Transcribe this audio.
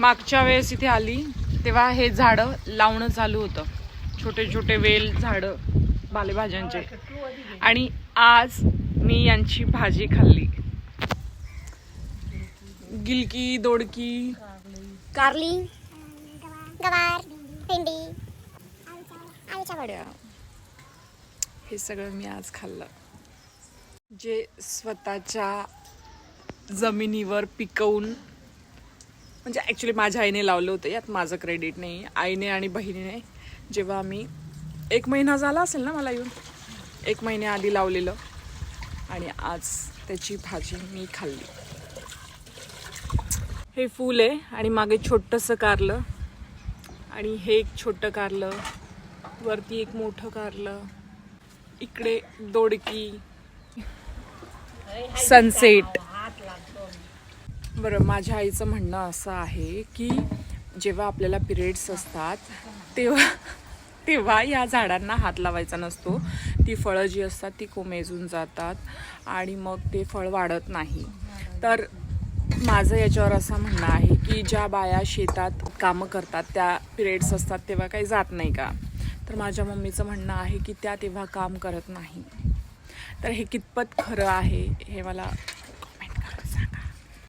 मागच्या वेळेस इथे आली तेव्हा हे झाडं लावणं चालू होतं. छोटे छोटे वेल झाडं पालेभाज्यांचे आणि आज मी यांची भाजी खाल्ली. गिलकी दोडकी. कारली. गवार भेंडी. हे सगळं मी आज खाल्लं. जे स्वतःच्या जमिनीवर पिकवून म्हणजे ॲक्च्युली माझ्या आईने लावलं होतं यात माझं क्रेडिट नाही आईने आणि बहिणीने. जेव्हा मी एक महिना झाला असेल ना मला येऊन एक महिन्याआधी लावलेलं. आणि आज त्याची भाजी मी खाल्ली. हे फूल आहे आणि मागे छोटंसं कारलं. आणि हे एक छोटं कारलं वरती एक मोठं कारलं इकडे दोडकी सनसेट बरं माझ्या आईचं म्हणणं असं आहे की जेव्हा आपल्याला पिरियड्स असतात तेव्हा तेव्हा या झाडांना हात लावायचा नसतो. ती फळं जी असतात ती कोमेजून जातात आणि मग ते फळ वाढत नाही. तर माझं याच्यावर असं म्हणणं आहे की ज्या बाया शेतात कामं करतात त्या पिरियड्स असतात तेव्हा काही जात नाही का? तर माझ्या मम्मीचं म्हणणं आहे की त्या तेव्हा काम करत नाही. तर हे कितपत खरं आहे हे मला